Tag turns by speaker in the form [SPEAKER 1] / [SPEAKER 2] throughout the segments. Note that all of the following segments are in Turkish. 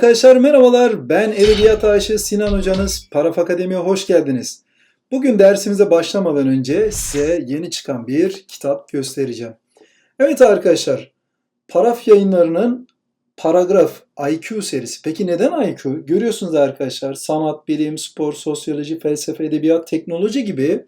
[SPEAKER 1] Arkadaşlar merhabalar. Ben Edebiyat Aşığı Sinan Hocanız. Paraf Akademi'ye hoş geldiniz. Bugün dersimize başlamadan önce size yeni çıkan bir kitap göstereceğim. Evet arkadaşlar, Paraf yayınlarının Paragraf IQ serisi. Peki neden IQ? Görüyorsunuz arkadaşlar sanat, bilim, spor, sosyoloji, felsefe, edebiyat, teknoloji gibi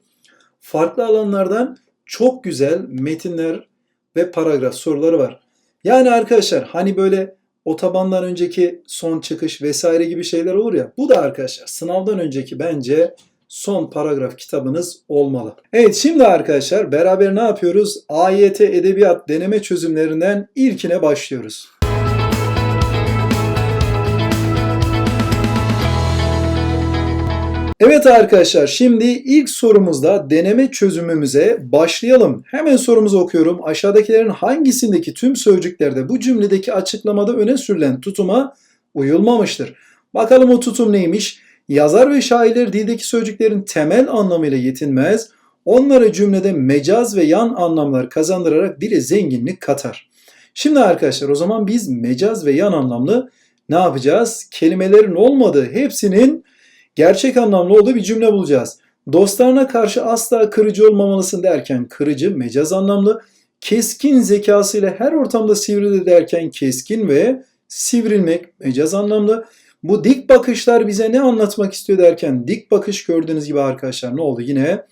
[SPEAKER 1] farklı alanlardan çok güzel metinler ve paragraf soruları var. Yani arkadaşlar hani böyle otobandan önceki son çıkış vesaire gibi şeyler olur ya. Bu da arkadaşlar sınavdan önceki bence son paragraf kitabınız olmalı. Evet şimdi arkadaşlar beraber ne yapıyoruz? AYT Edebiyat deneme çözümlerinden ilkine başlıyoruz. Evet arkadaşlar şimdi ilk sorumuzda deneme çözümümüze başlayalım. Hemen sorumuzu okuyorum. Aşağıdakilerin hangisindeki tüm sözcüklerde bu cümledeki açıklamada öne sürülen tutuma uyulmamıştır? Bakalım o tutum neymiş? Yazar ve şairler dildeki sözcüklerin temel anlamıyla yetinmez. Onlara cümlede mecaz ve yan anlamlar kazandırarak bile zenginlik katar. Şimdi arkadaşlar o zaman biz mecaz ve yan anlamlı ne yapacağız? Kelimelerin olmadığı hepsinin gerçek anlamlı olduğu bir cümle bulacağız. Dostlarına karşı asla kırıcı olmamalısın derken kırıcı mecaz anlamlı. Keskin zekasıyla her ortamda sivrilir derken keskin ve sivrilmek mecaz anlamlı. Bu dik bakışlar bize ne anlatmak istiyor derken dik bakış gördüğünüz gibi arkadaşlar ne oldu yine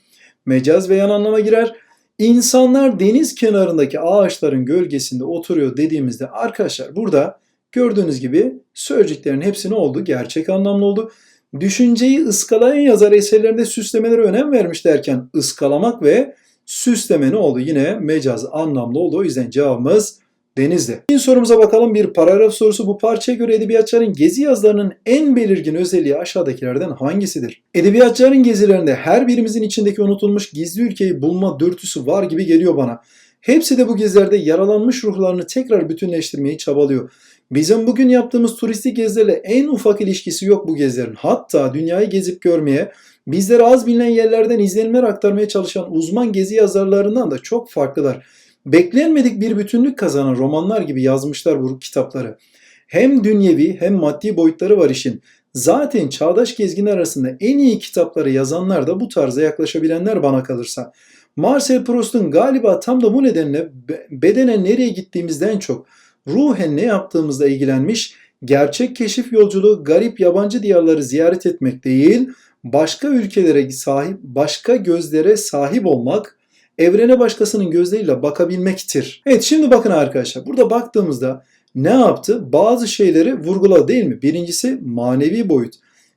[SPEAKER 1] mecaz ve yan anlama girer. İnsanlar deniz kenarındaki ağaçların gölgesinde oturuyor dediğimizde arkadaşlar burada gördüğünüz gibi sözcüklerin hepsi ne oldu? Gerçek anlamlı oldu. Düşünceyi ıskalayan yazar eserlerinde süslemelere önem vermiş derken ıskalamak ve süsleme ne oldu? Yine mecaz anlamlı oldu. O yüzden cevabımız Denizli. İkinci sorumuza bakalım. Bir paragraf sorusu. Bu parçaya göre edebiyatçıların gezi yazılarının en belirgin özelliği aşağıdakilerden hangisidir? Edebiyatçıların gezilerinde her birimizin içindeki unutulmuş gizli ülkeyi bulma dürtüsü var gibi geliyor bana. Hepsi de bu gezilerde yaralanmış ruhlarını tekrar bütünleştirmeyi çabalıyor. Bizim bugün yaptığımız turistik gezilerle en ufak ilişkisi yok bu gezilerin. Hatta dünyayı gezip görmeye, bizlere az bilinen yerlerden izlenimler aktarmaya çalışan uzman gezi yazarlarından da çok farklılar. Beklenmedik bir bütünlük kazanan romanlar gibi yazmışlar bu kitapları. Hem dünyevi hem maddi boyutları var işin. Zaten çağdaş gezginler arasında en iyi kitapları yazanlar da bu tarza yaklaşabilenler bana kalırsa. Marcel Proust'un galiba tam da bu nedenle bedene nereye gittiğimizden çok ruhen ne yaptığımızla ilgilenmiş, gerçek keşif yolculuğu garip yabancı diyarları ziyaret etmek değil, başka ülkelere sahip, başka gözlere sahip olmak, evrene başkasının gözleriyle bakabilmektir. Evet şimdi bakın arkadaşlar burada baktığımızda ne yaptı? Bazı şeyleri vurguladı değil mi? Birincisi manevi boyut.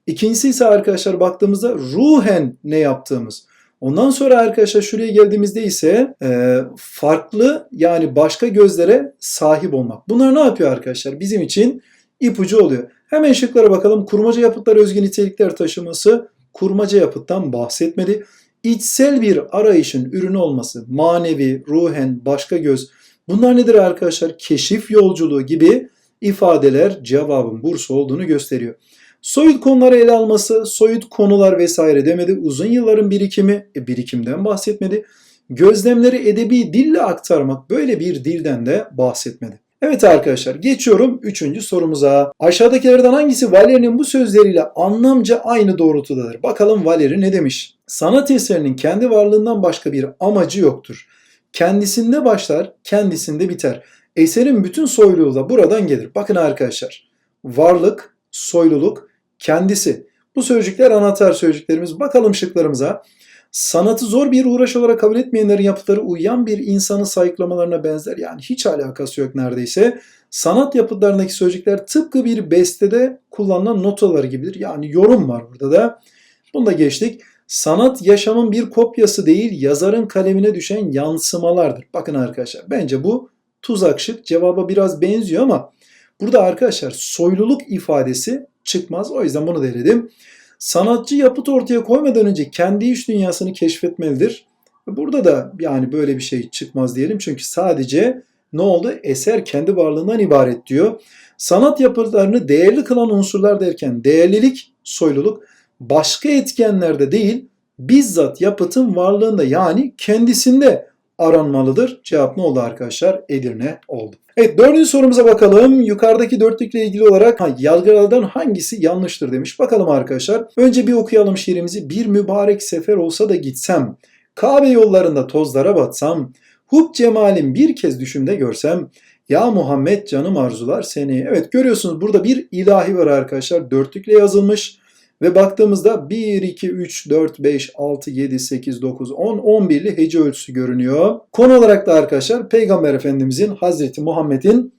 [SPEAKER 1] İkincisi ise arkadaşlar baktığımızda ruhen ne yaptığımız. Ondan sonra arkadaşlar şuraya geldiğimizde ise e, farklı yani başka gözlere sahip olmak. Bunlar ne yapıyor arkadaşlar? Bizim için ipucu oluyor. Hemen şıklara bakalım. Kurmaca yapıtlar özgün nitelikler taşıması kurmaca yapıttan bahsetmedi. İçsel bir arayışın ürünü olması, manevi, ruhen, başka göz. Bunlar nedir arkadaşlar? Keşif yolculuğu gibi ifadeler cevabın Bursa olduğunu gösteriyor. Soyut konuları ele alması, soyut konular vesaire demedi. Uzun yılların birikimi, e, birikimden bahsetmedi. Gözlemleri edebi dille aktarmak böyle bir dilden de bahsetmedi. Evet arkadaşlar geçiyorum 3. sorumuza. Aşağıdakilerden hangisi Valeri'nin bu sözleriyle anlamca aynı doğrultudadır? Bakalım Valeri ne demiş? Sanat eserinin kendi varlığından başka bir amacı yoktur. Kendisinde başlar, kendisinde biter. Eserin bütün soyluluğu da buradan gelir. Bakın arkadaşlar. Varlık, soyluluk, kendisi. Bu sözcükler anahtar sözcüklerimiz. Bakalım şıklarımıza. Sanatı zor bir uğraş olarak kabul etmeyenlerin yapıtları uyuyan bir insanı sayıklamalarına benzer. Yani hiç alakası yok neredeyse. Sanat yapıtlarındaki sözcükler tıpkı bir bestede kullanılan notalar gibidir. Yani yorum var burada da. Bunu da geçtik. Sanat yaşamın bir kopyası değil, yazarın kalemine düşen yansımalardır. Bakın arkadaşlar bence bu tuzak şık. Cevaba biraz benziyor ama burada arkadaşlar soyluluk ifadesi çıkmaz. O yüzden bunu denedim. Sanatçı yapıt ortaya koymadan önce kendi iş dünyasını keşfetmelidir. Burada da yani böyle bir şey çıkmaz diyelim. Çünkü sadece ne oldu? Eser kendi varlığından ibaret diyor. Sanat yapıtlarını değerli kılan unsurlar derken değerlilik, soyluluk başka etkenlerde değil bizzat yapıtın varlığında yani kendisinde aranmalıdır. Cevap ne oldu arkadaşlar? Edirne oldu. Evet dördüncü sorumuza bakalım. Yukarıdaki dörtlükle ilgili olarak ha, yargılardan hangisi yanlıştır demiş. Bakalım arkadaşlar. Önce bir okuyalım şiirimizi. Bir mübarek sefer olsa da gitsem. Kabe yollarında tozlara batsam. Hub cemalin bir kez düşümde görsem. Ya Muhammed canım arzular seni. Evet görüyorsunuz burada bir ilahi var arkadaşlar. Dörtlükle yazılmış. Ve baktığımızda 1, 2, 3, 4, 5, 6, 7, 8, 9, 10, 11'li hece ölçüsü görünüyor. Konu olarak da arkadaşlar Peygamber Efendimizin, Hazreti Muhammed'in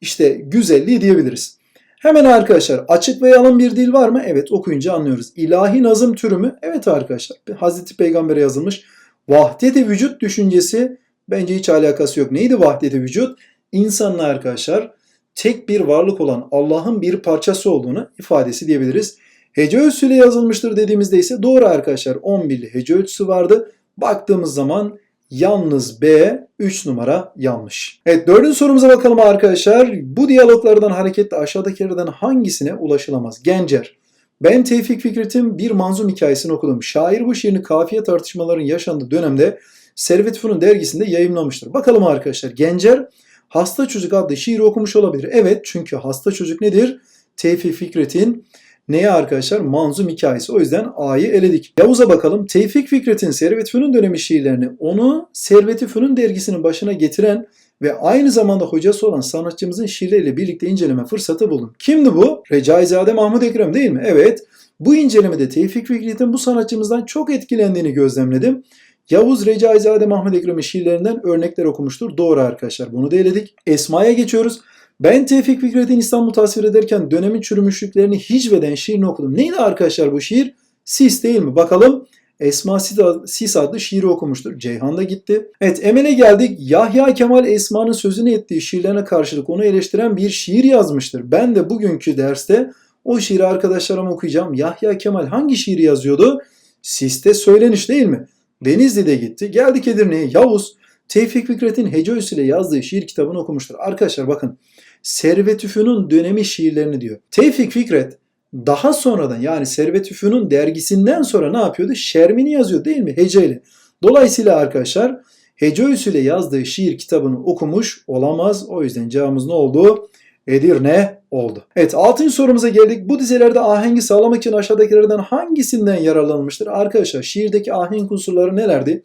[SPEAKER 1] işte güzelliği diyebiliriz. Hemen arkadaşlar açık ve yalın bir dil var mı? Evet okuyunca anlıyoruz. İlahi nazım türü mü? Evet arkadaşlar. Hazreti Peygamber'e yazılmış. Vahdeti vücut düşüncesi bence hiç alakası yok. Neydi vahdeti vücut? İnsanın arkadaşlar tek bir varlık olan Allah'ın bir parçası olduğunu ifadesi diyebiliriz. Hece ölçüsüyle yazılmıştır dediğimizde ise doğru arkadaşlar 11'li hece ölçüsü vardı. Baktığımız zaman yalnız B 3 numara yanlış. Evet dördüncü sorumuza bakalım arkadaşlar. Bu diyaloglardan hareketle aşağıdakilerden hangisine ulaşılamaz? Gencer. Ben Tevfik Fikret'in bir manzum hikayesini okudum. Şair bu şiirini kafiye tartışmaların yaşandığı dönemde Servet Fünun dergisinde yayınlamıştır. Bakalım arkadaşlar Gencer Hasta Çocuk adlı şiiri okumuş olabilir. Evet çünkü Hasta Çocuk nedir? Tevfik Fikret'in Neye arkadaşlar? Manzum hikayesi. O yüzden A'yı eledik. Yavuz'a bakalım. Tevfik Fikret'in Servet Fünun dönemi şiirlerini onu Servet-i Fünun dergisinin başına getiren ve aynı zamanda hocası olan sanatçımızın şiirleriyle birlikte inceleme fırsatı buldum. Kimdi bu? Recaizade Mahmud Ekrem değil mi? Evet. Bu incelemede Tevfik Fikret'in bu sanatçımızdan çok etkilendiğini gözlemledim. Yavuz Recaizade Mahmud Ekrem'in şiirlerinden örnekler okumuştur. Doğru arkadaşlar. Bunu da eledik. Esma'ya geçiyoruz. Ben Tevfik Fikret'in İstanbul tasvir ederken dönemin çürümüşlüklerini hicveden şiirini okudum. Neydi arkadaşlar bu şiir? Sis değil mi? Bakalım. Esma Sis adlı şiiri okumuştur. Ceyhan da gitti. Evet Emel'e geldik. Yahya Kemal Esma'nın sözünü ettiği şiirlerine karşılık onu eleştiren bir şiir yazmıştır. Ben de bugünkü derste o şiiri arkadaşlarıma okuyacağım. Yahya Kemal hangi şiiri yazıyordu? Siste söyleniş değil mi? Denizli'de gitti. Geldik Edirne'ye. Yavuz Tevfik Fikret'in Hece ile yazdığı şiir kitabını okumuştur. Arkadaşlar bakın Servet Üfün'ün dönemi şiirlerini diyor. Tevfik Fikret daha sonradan yani Servet Üfün'ün dergisinden sonra ne yapıyordu? Şermini yazıyor değil mi? Heceyle. Dolayısıyla arkadaşlar Hece ile yazdığı şiir kitabını okumuş olamaz. O yüzden cevabımız ne oldu? Edirne oldu. Evet 6. sorumuza geldik. Bu dizelerde ahengi sağlamak için aşağıdakilerden hangisinden yararlanılmıştır? Arkadaşlar şiirdeki ahenk unsurları nelerdi?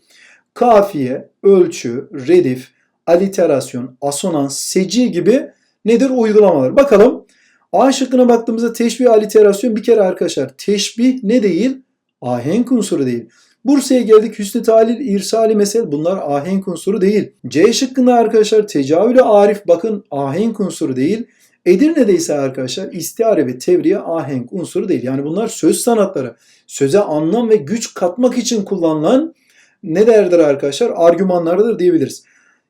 [SPEAKER 1] Kafiye, ölçü, redif, aliterasyon, asonans, seci gibi nedir uygulamalar? Bakalım. A şıkkına baktığımızda teşbih, aliterasyon bir kere arkadaşlar teşbih ne değil? Ahenk unsuru değil. Bursa'ya geldik. Hüsnü talil, irsali mesel bunlar ahenk unsuru değil. C şıkkında arkadaşlar tecavüle arif bakın ahenk unsuru değil. Edirne'de ise arkadaşlar istiare ve tevriye ahenk unsuru değil. Yani bunlar söz sanatları. Söze anlam ve güç katmak için kullanılan ne derdir arkadaşlar? Argümanlardır diyebiliriz.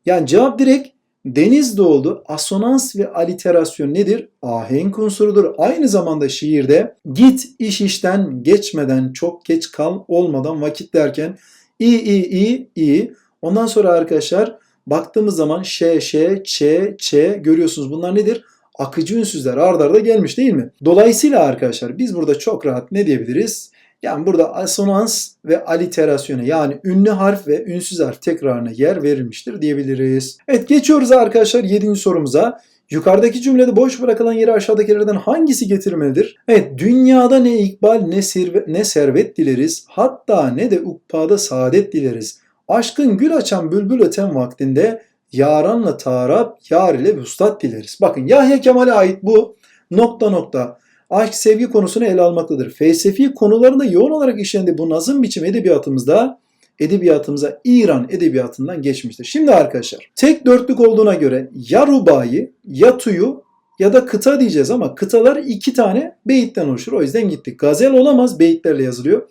[SPEAKER 1] Yani cevap direkt Denizde oldu. Asonans ve aliterasyon nedir? Ahenk unsurudur. Aynı zamanda şiirde git iş işten geçmeden çok geç kal olmadan vakit derken i i i i. Ondan sonra arkadaşlar baktığımız zaman ş ş ç ç görüyorsunuz bunlar nedir? Akıcı ünsüzler ard arda gelmiş değil mi? Dolayısıyla arkadaşlar biz burada çok rahat ne diyebiliriz? Yani burada asonans ve aliterasyona yani ünlü harf ve ünsüz harf tekrarına yer verilmiştir diyebiliriz. Evet geçiyoruz arkadaşlar 7. sorumuza. Yukarıdaki cümlede boş bırakılan yere aşağıdakilerden hangisi getirilmelidir? Evet, dünyada ne ikbal ne, sirve, ne servet dileriz, hatta ne de ukpada saadet dileriz. Aşkın gül açan bülbül öten vaktinde yaranla tarap, yar ile vuslat dileriz. Bakın Yahya Kemal'e ait bu nokta nokta aşk sevgi konusunu ele almaktadır. Felsefi konularında yoğun olarak işlendiği bu nazım biçim edebiyatımızda edebiyatımıza İran edebiyatından geçmiştir. Şimdi arkadaşlar tek dörtlük olduğuna göre ya rubayı ya tuyu ya da kıta diyeceğiz ama kıtalar iki tane beyitten oluşur. O yüzden gittik. Gazel olamaz beyitlerle yazılıyor.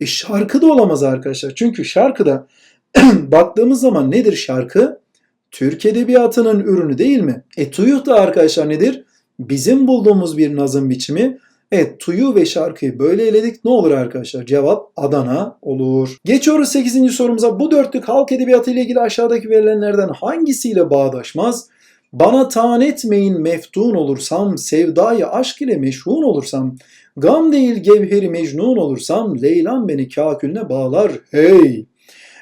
[SPEAKER 1] E şarkı da olamaz arkadaşlar. Çünkü şarkıda baktığımız zaman nedir şarkı? Türk edebiyatının ürünü değil mi? E tuyuh da arkadaşlar nedir? Bizim bulduğumuz bir nazım biçimi. Evet tuyu ve şarkıyı böyle eledik. Ne olur arkadaşlar? Cevap Adana olur. Geçiyoruz 8. sorumuza. Bu dörtlük halk edebiyatı ile ilgili aşağıdaki verilenlerden hangisiyle bağdaşmaz? Bana taan etmeyin meftun olursam, sevdayı aşk ile meşhun olursam, gam değil gevheri mecnun olursam, Leylan beni kakülüne bağlar hey.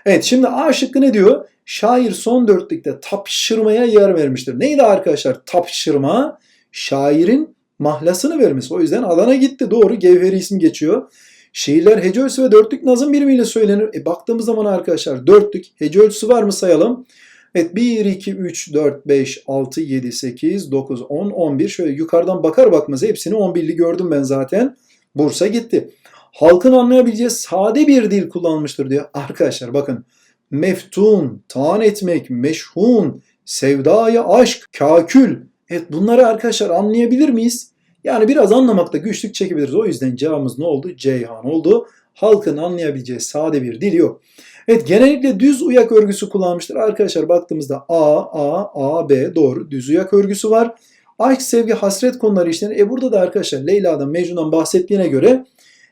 [SPEAKER 1] Evet şimdi A şıkkı ne diyor? Şair son dörtlükte tapşırmaya yer vermiştir. Neydi arkadaşlar tapşırma? Şairin mahlasını vermesi. O yüzden alana gitti. Doğru Gevheri isim geçiyor. Şiirler hece ölçüsü ve dörtlük nazım birimiyle söylenir. E baktığımız zaman arkadaşlar dörtlük hece ölçüsü var mı sayalım. Evet 1, 2, 3, 4, 5, 6, 7, 8, 9, 10, 11. Şöyle yukarıdan bakar bakmaz hepsini 11'li gördüm ben zaten. Bursa gitti. Halkın anlayabileceği sade bir dil kullanmıştır diyor. Arkadaşlar bakın. Meftun, taan etmek, meşhun, sevdaya aşk, kakül. Evet bunları arkadaşlar anlayabilir miyiz? Yani biraz anlamakta güçlük çekebiliriz. O yüzden cevabımız ne oldu? Ceyhan oldu. Halkın anlayabileceği sade bir dil yok. Evet genellikle düz uyak örgüsü kullanmıştır. Arkadaşlar baktığımızda A, A, A, B doğru düz uyak örgüsü var. Aşk, sevgi, hasret konuları işlenir. E burada da arkadaşlar Leyla'dan, Mecnun'dan bahsettiğine göre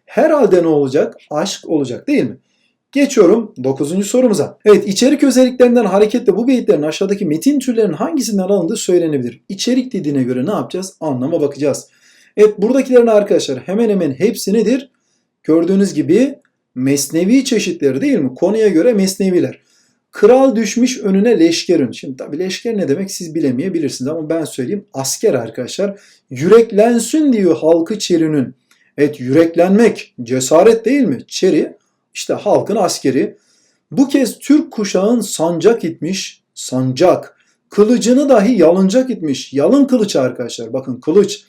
[SPEAKER 1] herhalde ne olacak? Aşk olacak değil mi? Geçiyorum 9. sorumuza. Evet içerik özelliklerinden hareketle bu beyitlerin aşağıdaki metin türlerinin hangisinden alındığı söylenebilir. İçerik dediğine göre ne yapacağız? Anlama bakacağız. Evet buradakilerin arkadaşlar hemen hemen hepsi nedir? Gördüğünüz gibi mesnevi çeşitleri değil mi? Konuya göre mesneviler. Kral düşmüş önüne leşkerin. Şimdi tabi leşker ne demek siz bilemeyebilirsiniz ama ben söyleyeyim. Asker arkadaşlar. Yüreklensin diyor halkı çerinin. Evet yüreklenmek cesaret değil mi? Çeri işte halkın askeri. Bu kez Türk kuşağın sancak itmiş. Sancak. Kılıcını dahi yalıncak itmiş. Yalın kılıç arkadaşlar. Bakın kılıç.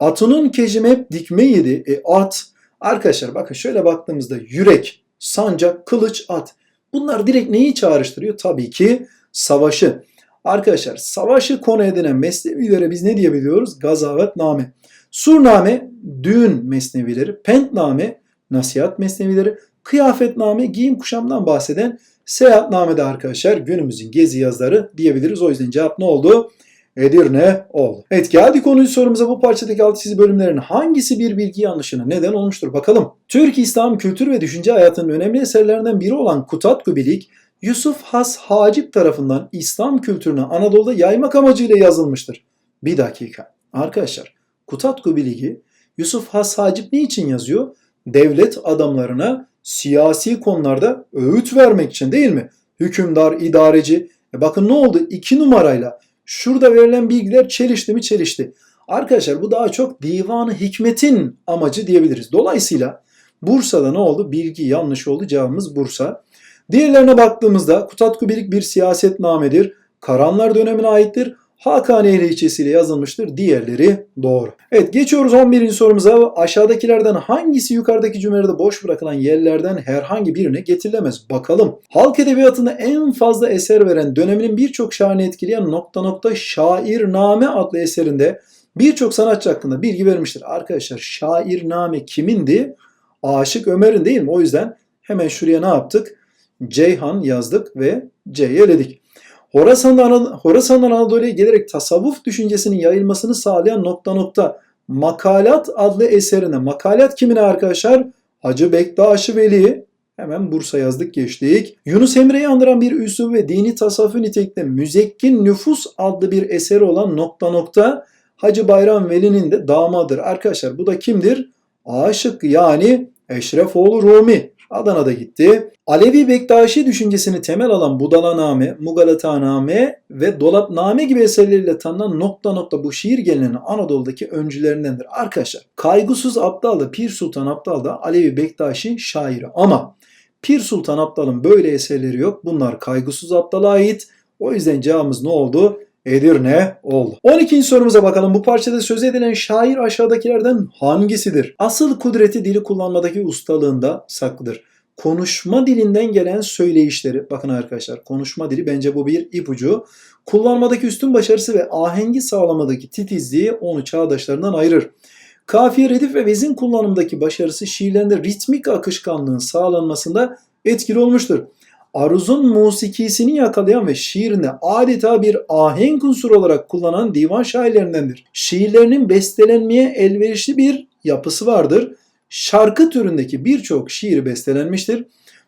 [SPEAKER 1] Atının kecim hep dikme yedi. E at. Arkadaşlar bakın şöyle baktığımızda yürek, sancak, kılıç, at. Bunlar direkt neyi çağrıştırıyor? Tabii ki savaşı. Arkadaşlar savaşı konu edinen mesnevilere biz ne diyebiliyoruz? Gazavetname. Surname düğün mesnevileri, pentname nasihat mesnevileri, kıyafetname giyim kuşamdan bahseden seyahatnamede arkadaşlar günümüzün gezi yazları diyebiliriz. O yüzden cevap ne oldu? Edirne oldu. Evet geldik konuyu sorumuza bu parçadaki altı çizgi bölümlerin hangisi bir bilgi yanlışına neden olmuştur bakalım. Türk İslam kültür ve düşünce hayatının önemli eserlerinden biri olan Kutat Kubilik, Yusuf Has Hacip tarafından İslam kültürünü Anadolu'da yaymak amacıyla yazılmıştır. Bir dakika. Arkadaşlar Kutat Kubilik'i Yusuf Has Hacip ne için yazıyor? Devlet adamlarına siyasi konularda öğüt vermek için değil mi? Hükümdar, idareci. E bakın ne oldu? İki numarayla Şurada verilen bilgiler çelişti mi çelişti. Arkadaşlar bu daha çok divanı hikmetin amacı diyebiliriz. Dolayısıyla Bursa'da ne oldu? Bilgi yanlış oldu. Cevabımız Bursa. Diğerlerine baktığımızda Kutatkubilik bir siyasetnamedir. Karanlar dönemine aittir. Hakaniye ilçesiyle yazılmıştır. Diğerleri doğru. Evet geçiyoruz 11. sorumuza. Aşağıdakilerden hangisi yukarıdaki cümlelerde boş bırakılan yerlerden herhangi birine getirilemez? Bakalım. Halk edebiyatında en fazla eser veren döneminin birçok şairini etkileyen nokta nokta şairname adlı eserinde birçok sanatçı hakkında bilgi vermiştir. Arkadaşlar şairname kimindi? Aşık Ömer'in değil mi? O yüzden hemen şuraya ne yaptık? Ceyhan yazdık ve C'yi eledik. Horasan'dan, Horasan'dan Anadolu'ya gelerek tasavvuf düşüncesinin yayılmasını sağlayan nokta nokta Makalat adlı eserine. Makalat kimine arkadaşlar? Hacı Bektaş Veli. Hemen Bursa yazdık geçtik. Yunus Emre'yi andıran bir üslup ve dini tasavvuf nitelikte Müzekkin Nüfus adlı bir eseri olan nokta nokta Hacı Bayram Veli'nin de damadır. Arkadaşlar bu da kimdir? Aşık yani Eşrefoğlu Rumi. Adana'da gitti. Alevi Bektaşi düşüncesini temel alan Budalaname, Mugalataname ve Dolapname gibi eserleriyle tanınan nokta nokta bu şiir geleneğinin Anadolu'daki öncülerindendir. Arkadaşlar Kaygusuz Abdal'da Pir Sultan Abdal da Alevi Bektaşi şairi ama Pir Sultan Abdal'ın böyle eserleri yok. Bunlar Kaygusuz Abdal'a ait. O yüzden cevabımız ne oldu? Edirne oldu. 12. sorumuza bakalım. Bu parçada söz edilen şair aşağıdakilerden hangisidir? Asıl kudreti dili kullanmadaki ustalığında saklıdır. Konuşma dilinden gelen söyleyişleri, bakın arkadaşlar konuşma dili bence bu bir ipucu. Kullanmadaki üstün başarısı ve ahengi sağlamadaki titizliği onu çağdaşlarından ayırır. Kafiye, redif ve vezin kullanımdaki başarısı şiirlerinde ritmik akışkanlığın sağlanmasında etkili olmuştur. Aruz'un musikisini yakalayan ve şiirinde adeta bir ahenk unsuru olarak kullanan divan şairlerindendir. Şiirlerinin bestelenmeye elverişli bir yapısı vardır. Şarkı türündeki birçok şiir bestelenmiştir.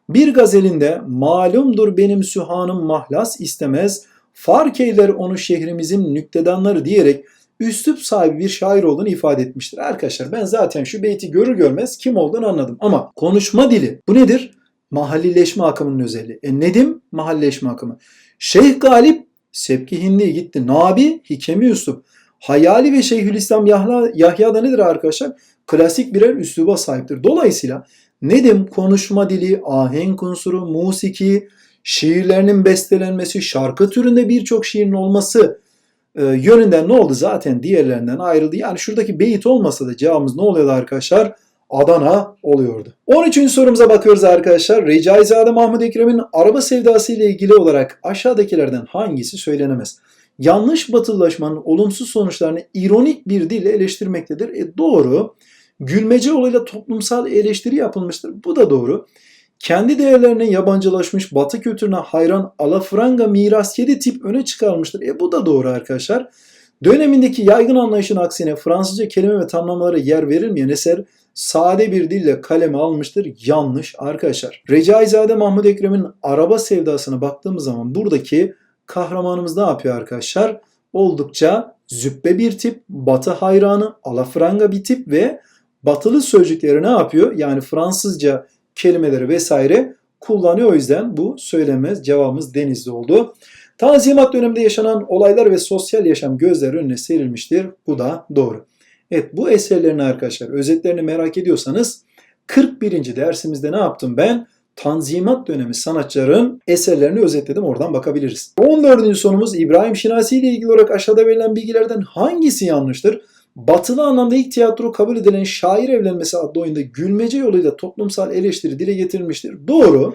[SPEAKER 1] Bir gazelinde malumdur benim sühanım mahlas istemez, fark eyler onu şehrimizin nüktedanları diyerek üslup sahibi bir şair olduğunu ifade etmiştir. Arkadaşlar ben zaten şu beyti görür görmez kim olduğunu anladım. Ama konuşma dili bu nedir? Mahallileşme akımının özelliği. E Nedim mahallileşme akımı. Şeyh Galip Sepki Hindi gitti. Nabi Hikemi Üslup. Hayali ve Şeyhülislam Yahya, Yahya da nedir arkadaşlar? Klasik birer üsluba sahiptir. Dolayısıyla Nedim konuşma dili, ahenk unsuru, musiki, şiirlerinin bestelenmesi, şarkı türünde birçok şiirin olması e, yönünden ne oldu? Zaten diğerlerinden ayrıldı. Yani şuradaki beyit olmasa da cevabımız ne oluyordu arkadaşlar? Adana oluyordu. 13. sorumuza bakıyoruz arkadaşlar. Recaizade Mahmud Ekrem'in araba sevdası ile ilgili olarak aşağıdakilerden hangisi söylenemez? Yanlış batılılaşmanın olumsuz sonuçlarını ironik bir dille eleştirmektedir. E doğru. Gülmece yoluyla toplumsal eleştiri yapılmıştır. Bu da doğru. Kendi değerlerine yabancılaşmış, batı kültürüne hayran alafranga miras kedi tip öne çıkarmıştır. E bu da doğru arkadaşlar. Dönemindeki yaygın anlayışın aksine Fransızca kelime ve tamlamalara yer verilmeyen eser sade bir dille kaleme almıştır. Yanlış arkadaşlar. Recaizade Mahmud Ekrem'in araba sevdasına baktığımız zaman buradaki kahramanımız ne yapıyor arkadaşlar? Oldukça züppe bir tip, batı hayranı, alafranga bir tip ve batılı sözcükleri ne yapıyor? Yani Fransızca kelimeleri vesaire kullanıyor. O yüzden bu söylemez. Cevabımız Denizli oldu. Tanzimat döneminde yaşanan olaylar ve sosyal yaşam gözler önüne serilmiştir. Bu da doğru. Evet bu eserlerin arkadaşlar özetlerini merak ediyorsanız 41. dersimizde ne yaptım ben? Tanzimat dönemi sanatçıların eserlerini özetledim. Oradan bakabiliriz. 14. sorumuz İbrahim Şinasi ile ilgili olarak aşağıda verilen bilgilerden hangisi yanlıştır? Batılı anlamda ilk tiyatro kabul edilen Şair Evlenmesi adlı oyunda gülmece yoluyla toplumsal eleştiri dile getirilmiştir. Doğru.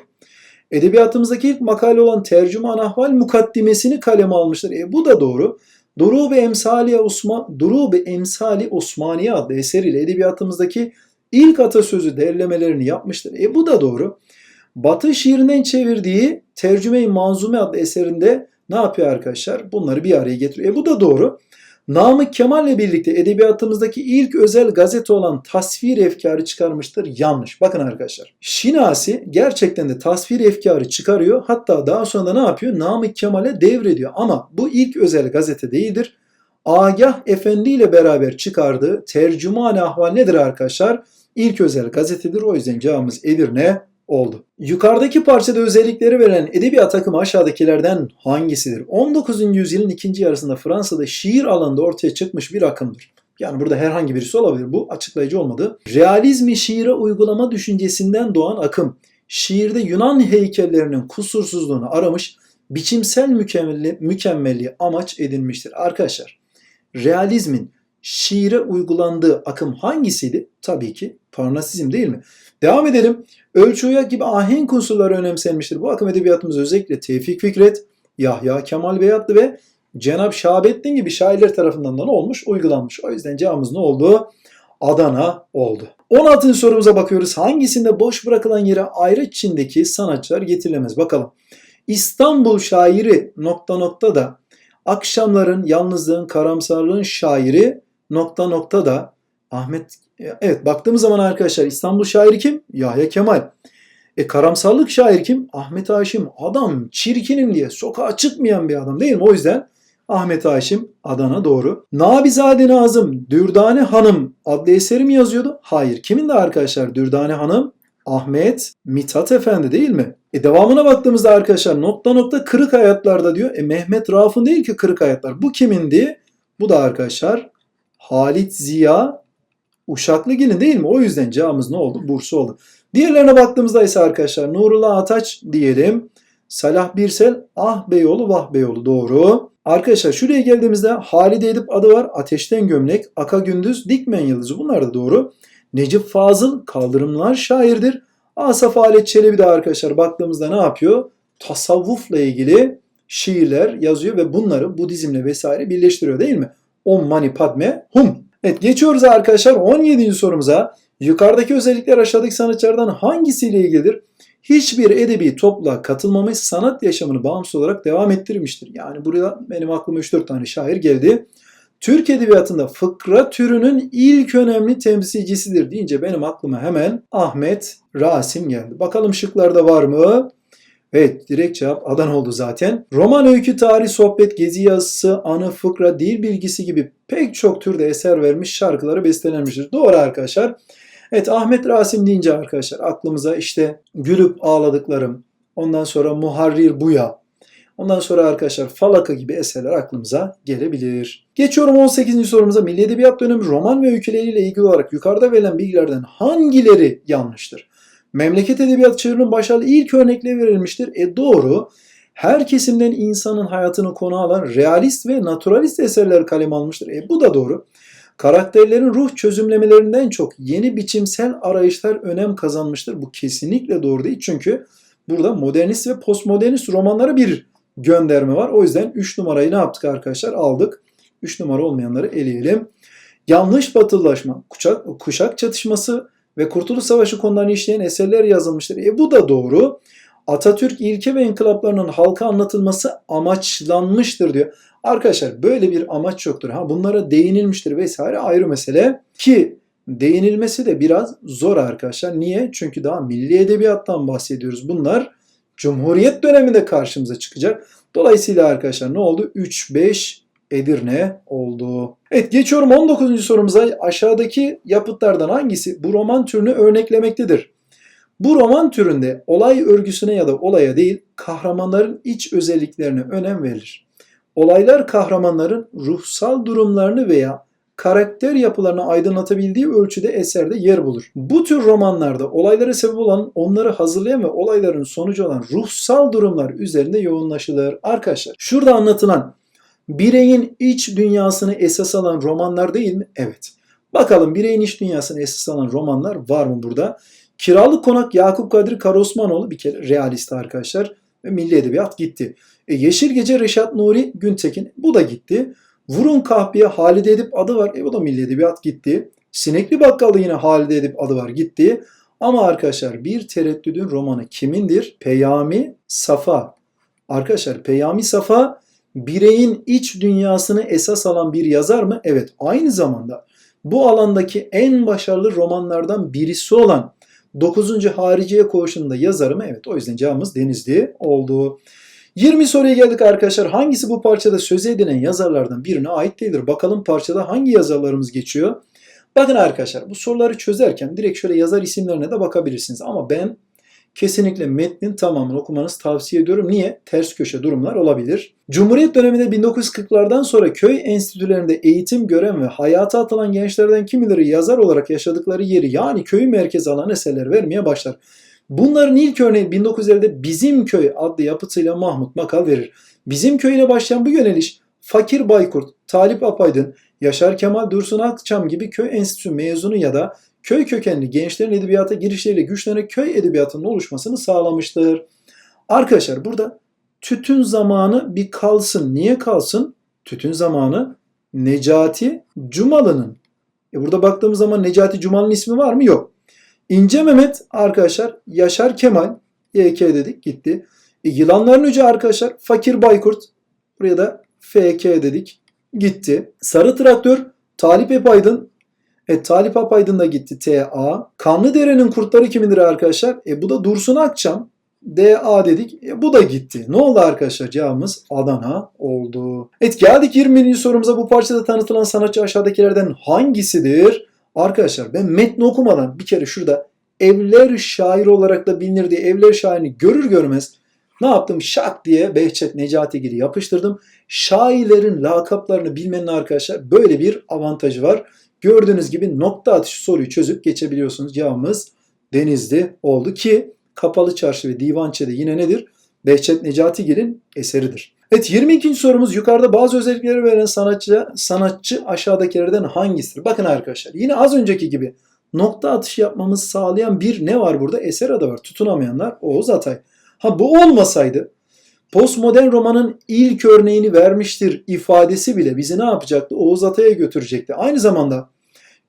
[SPEAKER 1] Edebiyatımızdaki ilk makale olan Tercüman Ahval mukaddimesini kaleme almıştır. E bu da doğru. Durub-i Emsali, Osman, Durub-i Emsali Osmaniye adlı eseriyle edebiyatımızdaki ilk atasözü derlemelerini yapmıştır. E bu da doğru. Batı şiirinden çevirdiği Tercüme-i Manzume adlı eserinde ne yapıyor arkadaşlar? Bunları bir araya getiriyor. E bu da doğru. Namık Kemal ile birlikte edebiyatımızdaki ilk özel gazete olan tasvir efkarı çıkarmıştır. Yanlış. Bakın arkadaşlar. Şinasi gerçekten de tasvir efkarı çıkarıyor. Hatta daha sonra ne yapıyor? Namık Kemal'e devrediyor. Ama bu ilk özel gazete değildir. Agah Efendi ile beraber çıkardığı tercüman ahval nedir arkadaşlar? İlk özel gazetedir. O yüzden cevabımız Edirne oldu. Yukarıdaki parçada özellikleri veren edebiyat akımı aşağıdakilerden hangisidir? 19. yüzyılın ikinci yarısında Fransa'da şiir alanında ortaya çıkmış bir akımdır. Yani burada herhangi birisi olabilir. Bu açıklayıcı olmadı. Realizmi şiire uygulama düşüncesinden doğan akım. Şiirde Yunan heykellerinin kusursuzluğunu aramış, biçimsel mükemmelli, mükemmelliği amaç edinmiştir. Arkadaşlar, realizmin şiire uygulandığı akım hangisiydi? Tabii ki Parnasizm değil mi? Devam edelim. Ölçü uyak gibi ahenk unsurları önemsenmiştir. Bu akım edebiyatımız özellikle Tevfik Fikret, Yahya Kemal Beyatlı ve Cenab Şahabettin gibi şairler tarafından da ne olmuş? Uygulanmış. O yüzden cevabımız ne oldu? Adana oldu. 16. sorumuza bakıyoruz. Hangisinde boş bırakılan yere ayrı Çin'deki sanatçılar getirilemez? Bakalım. İstanbul şairi nokta nokta da akşamların, yalnızlığın, karamsarlığın şairi nokta nokta da Ahmet evet baktığımız zaman arkadaşlar İstanbul şairi kim? Yahya Kemal. E karamsarlık şair kim? Ahmet Haşim. Adam çirkinim diye sokağa çıkmayan bir adam değil mi? O yüzden Ahmet Haşim Adana doğru. Nabizade Nazım Dürdane Hanım adlı eseri mi yazıyordu? Hayır. Kimin de arkadaşlar Dürdane Hanım? Ahmet Mithat Efendi değil mi? E devamına baktığımızda arkadaşlar nokta nokta kırık hayatlarda diyor. E Mehmet Rauf'un değil ki kırık hayatlar. Bu kimindi? Bu da arkadaşlar Halit Ziya Uşaklıgil'in değil mi? O yüzden cevabımız ne oldu? Bursa oldu. Diğerlerine baktığımızda ise arkadaşlar Nurullah Ataç diyelim. Salah Birsel Ah Beyoğlu Vah Beyoğlu doğru. Arkadaşlar şuraya geldiğimizde Halide Edip adı var. Ateşten Gömlek, Aka Gündüz, Dikmen Yıldızı bunlar da doğru. Necip Fazıl Kaldırımlar şairdir. Asaf Alet Çelebi de arkadaşlar baktığımızda ne yapıyor? Tasavvufla ilgili şiirler yazıyor ve bunları Budizmle vesaire birleştiriyor değil mi? Om Mani Padme Hum. Evet geçiyoruz arkadaşlar 17. sorumuza. Yukarıdaki özellikler aşağıdaki sanatçılardan hangisiyle ilgilidir? Hiçbir edebi topluluğa katılmamış sanat yaşamını bağımsız olarak devam ettirmiştir. Yani buraya benim aklıma 3-4 tane şair geldi. Türk edebiyatında fıkra türünün ilk önemli temsilcisidir deyince benim aklıma hemen Ahmet Rasim geldi. Bakalım şıklarda var mı? Evet direkt cevap Adana oldu zaten. Roman öykü, tarih, sohbet, gezi yazısı, anı, fıkra, dil bilgisi gibi pek çok türde eser vermiş şarkıları bestelenmiştir. Doğru arkadaşlar. Evet Ahmet Rasim deyince arkadaşlar aklımıza işte gülüp ağladıklarım, ondan sonra Muharrir Buya, ondan sonra arkadaşlar Falaka gibi eserler aklımıza gelebilir. Geçiyorum 18. sorumuza. Milli Edebiyat dönemi roman ve öyküleriyle ilgili olarak yukarıda verilen bilgilerden hangileri yanlıştır? Memleket edebiyat çığırının başarılı ilk örnekleri verilmiştir. E doğru. Her kesimden insanın hayatını konu alan realist ve naturalist eserler kaleme almıştır. E bu da doğru. Karakterlerin ruh çözümlemelerinden çok yeni biçimsel arayışlar önem kazanmıştır. Bu kesinlikle doğru değil. Çünkü burada modernist ve postmodernist romanlara bir gönderme var. O yüzden 3 numarayı ne yaptık arkadaşlar? Aldık. 3 numara olmayanları eleyelim. Yanlış batılılaşma, kuşak, kuşak çatışması ve Kurtuluş Savaşı konularını işleyen eserler yazılmıştır. E bu da doğru. Atatürk ilke ve inkılaplarının halka anlatılması amaçlanmıştır diyor. Arkadaşlar böyle bir amaç yoktur. Ha bunlara değinilmiştir vesaire ayrı mesele ki değinilmesi de biraz zor arkadaşlar. Niye? Çünkü daha milli edebiyattan bahsediyoruz. Bunlar Cumhuriyet döneminde karşımıza çıkacak. Dolayısıyla arkadaşlar ne oldu? 3 5 Edirne oldu. Evet geçiyorum 19. sorumuza. Aşağıdaki yapıtlardan hangisi bu roman türünü örneklemektedir? Bu roman türünde olay örgüsüne ya da olaya değil, kahramanların iç özelliklerine önem verilir. Olaylar kahramanların ruhsal durumlarını veya karakter yapılarını aydınlatabildiği ölçüde eserde yer bulur. Bu tür romanlarda olaylara sebep olan, onları hazırlayan ve olayların sonucu olan ruhsal durumlar üzerinde yoğunlaşılır. Arkadaşlar şurada anlatılan bireyin iç dünyasını esas alan romanlar değil mi? Evet. Bakalım bireyin iç dünyasını esas alan romanlar var mı burada? Kiralık Konak Yakup Kadri Karosmanoğlu bir kere realist arkadaşlar ve milli edebiyat gitti. E, Yeşil Gece Reşat Nuri Güntekin bu da gitti. Vurun Kahpiye Halide Edip adı var. E o da milli edebiyat gitti. Sinekli Bakkal'da yine Halide Edip adı var gitti. Ama arkadaşlar bir tereddüdün romanı kimindir? Peyami Safa. Arkadaşlar Peyami Safa bireyin iç dünyasını esas alan bir yazar mı? Evet. Aynı zamanda bu alandaki en başarılı romanlardan birisi olan 9. Hariciye Koğuşu'nda yazarı mı? Evet. O yüzden cevabımız Denizli oldu. 20 soruya geldik arkadaşlar. Hangisi bu parçada söz edilen yazarlardan birine ait değildir? Bakalım parçada hangi yazarlarımız geçiyor? Bakın arkadaşlar bu soruları çözerken direkt şöyle yazar isimlerine de bakabilirsiniz. Ama ben kesinlikle metnin tamamını okumanızı tavsiye ediyorum. Niye? Ters köşe durumlar olabilir. Cumhuriyet döneminde 1940'lardan sonra köy enstitülerinde eğitim gören ve hayata atılan gençlerden kimileri yazar olarak yaşadıkları yeri yani köyü merkez alan eserler vermeye başlar. Bunların ilk örneği 1950'de Bizim Köy adlı yapıtıyla Mahmut Makal verir. Bizim Köy ile başlayan bu yöneliş Fakir Baykurt, Talip Apaydın, Yaşar Kemal Dursun Akçam gibi köy enstitüsü mezunu ya da köy kökenli gençlerin edebiyata girişleriyle güçlenerek köy edebiyatının oluşmasını sağlamıştır. Arkadaşlar burada tütün zamanı bir kalsın. Niye kalsın? Tütün zamanı Necati Cumalı'nın. E burada baktığımız zaman Necati Cumalı'nın ismi var mı? Yok. İnce Mehmet arkadaşlar Yaşar Kemal YK dedik gitti. E, yılanların Yüce arkadaşlar Fakir Baykurt buraya da FK dedik gitti. Sarı Traktör Talip Epaydın e, Talip Apaydın da gitti TA. Kanlıdere'nin kurtları kimindir arkadaşlar? E, bu da Dursun Akçam. DA dedik. E, bu da gitti. Ne oldu arkadaşlar? Cevabımız Adana oldu. Evet geldik 20. sorumuza. Bu parçada tanıtılan sanatçı aşağıdakilerden hangisidir? Arkadaşlar ben metni okumadan bir kere şurada Evler şair olarak da bilinir diye Evler şairini görür görmez ne yaptım? Şak diye Behçet Necatigil'i yapıştırdım. Şairlerin lakaplarını bilmenin arkadaşlar böyle bir avantajı var. Gördüğünüz gibi nokta atışı soruyu çözüp geçebiliyorsunuz. Cevabımız Denizli oldu ki Kapalı Çarşı ve Divançe'de yine nedir? Behçet Necatigil'in eseridir. Evet 22. sorumuz yukarıda bazı özellikleri veren sanatçı, sanatçı aşağıdakilerden hangisidir? Bakın arkadaşlar yine az önceki gibi nokta atışı yapmamızı sağlayan bir ne var burada? Eser adı var. Tutunamayanlar Oğuz Atay. Ha bu olmasaydı postmodern romanın ilk örneğini vermiştir ifadesi bile bizi ne yapacaktı? Oğuz Atay'a götürecekti. Aynı zamanda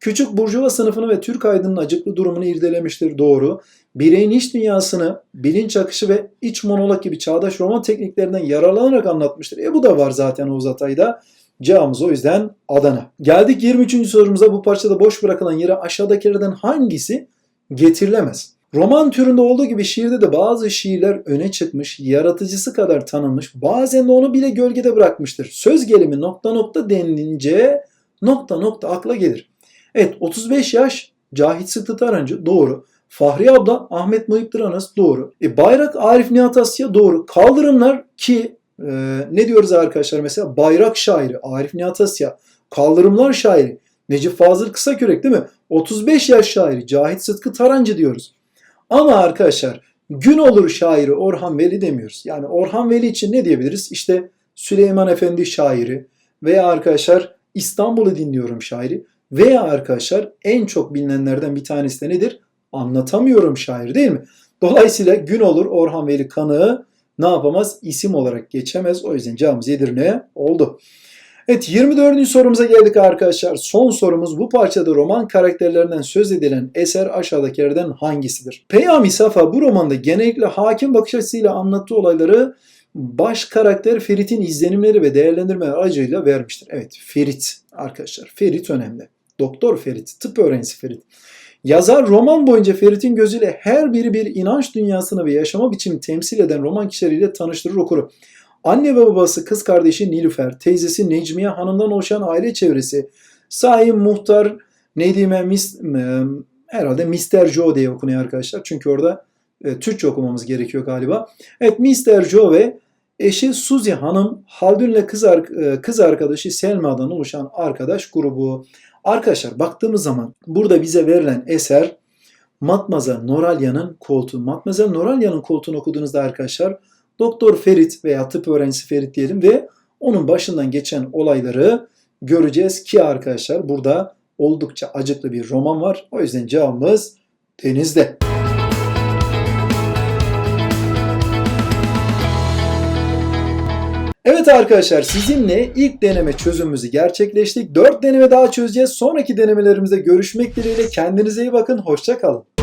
[SPEAKER 1] küçük burjuva sınıfını ve Türk aydının acıklı durumunu irdelemiştir doğru. Bireyin iç dünyasını bilinç akışı ve iç monolog gibi çağdaş roman tekniklerinden yararlanarak anlatmıştır. E bu da var zaten Oğuz Atay'da. Cevabımız o yüzden Adana. Geldik 23. sorumuza bu parçada boş bırakılan yere aşağıdakilerden hangisi getirilemez? Roman türünde olduğu gibi şiirde de bazı şiirler öne çıkmış, yaratıcısı kadar tanınmış, bazen de onu bile gölgede bırakmıştır. Söz gelimi nokta nokta denilince nokta nokta akla gelir. Evet 35 yaş Cahit Sıtkı Tarancı doğru. Fahri abla Ahmet Muhittin Anas doğru. E, Bayrak Arif Nihat Asya doğru. Kaldırımlar ki e, ne diyoruz arkadaşlar mesela bayrak şairi Arif Nihat Asya. Kaldırımlar şairi Necip Fazıl Kısakürek değil mi? 35 yaş şairi Cahit Sıtkı Tarancı diyoruz. Ama arkadaşlar gün olur şairi Orhan Veli demiyoruz. Yani Orhan Veli için ne diyebiliriz? İşte Süleyman Efendi şairi veya arkadaşlar İstanbul'u dinliyorum şairi veya arkadaşlar en çok bilinenlerden bir tanesi de nedir? Anlatamıyorum şair değil mi? Dolayısıyla gün olur Orhan Veli kanığı ne yapamaz? İsim olarak geçemez. O yüzden cevabımız Edirne oldu. Evet 24. sorumuza geldik arkadaşlar. Son sorumuz bu parçada roman karakterlerinden söz edilen eser aşağıdakilerden hangisidir? Peyami Safa bu romanda genellikle hakim bakış açısıyla anlattığı olayları baş karakter Ferit'in izlenimleri ve değerlendirmeler aracıyla vermiştir. Evet Ferit arkadaşlar. Ferit önemli. Doktor Ferit, tıp öğrencisi Ferit. Yazar roman boyunca Ferit'in gözüyle her biri bir inanç dünyasını ve yaşama biçimini temsil eden roman kişileriyle tanıştırır okuru. Anne ve babası, kız kardeşi Nilüfer, teyzesi Necmiye Hanım'dan oluşan aile çevresi, sahip muhtar Nedime Mis, e, herhalde Mr. Joe diye okunuyor arkadaşlar. Çünkü orada e, Türkçe okumamız gerekiyor galiba. Evet Mr. Joe ve eşi Suzy Hanım, Haldun'le kız, ar- e, kız arkadaşı Selma'dan oluşan arkadaş grubu. Arkadaşlar baktığımız zaman burada bize verilen eser Matmazel Noralya'nın koltuğu. Matmazel Noralya'nın koltuğunu okuduğunuzda arkadaşlar Doktor Ferit veya tıp öğrencisi Ferit diyelim ve onun başından geçen olayları göreceğiz ki arkadaşlar burada oldukça acıklı bir roman var. O yüzden cevabımız denizde. Evet arkadaşlar sizinle ilk deneme çözümümüzü gerçekleştik. 4 deneme daha çözeceğiz. Sonraki denemelerimizde görüşmek dileğiyle kendinize iyi bakın. Hoşça kalın.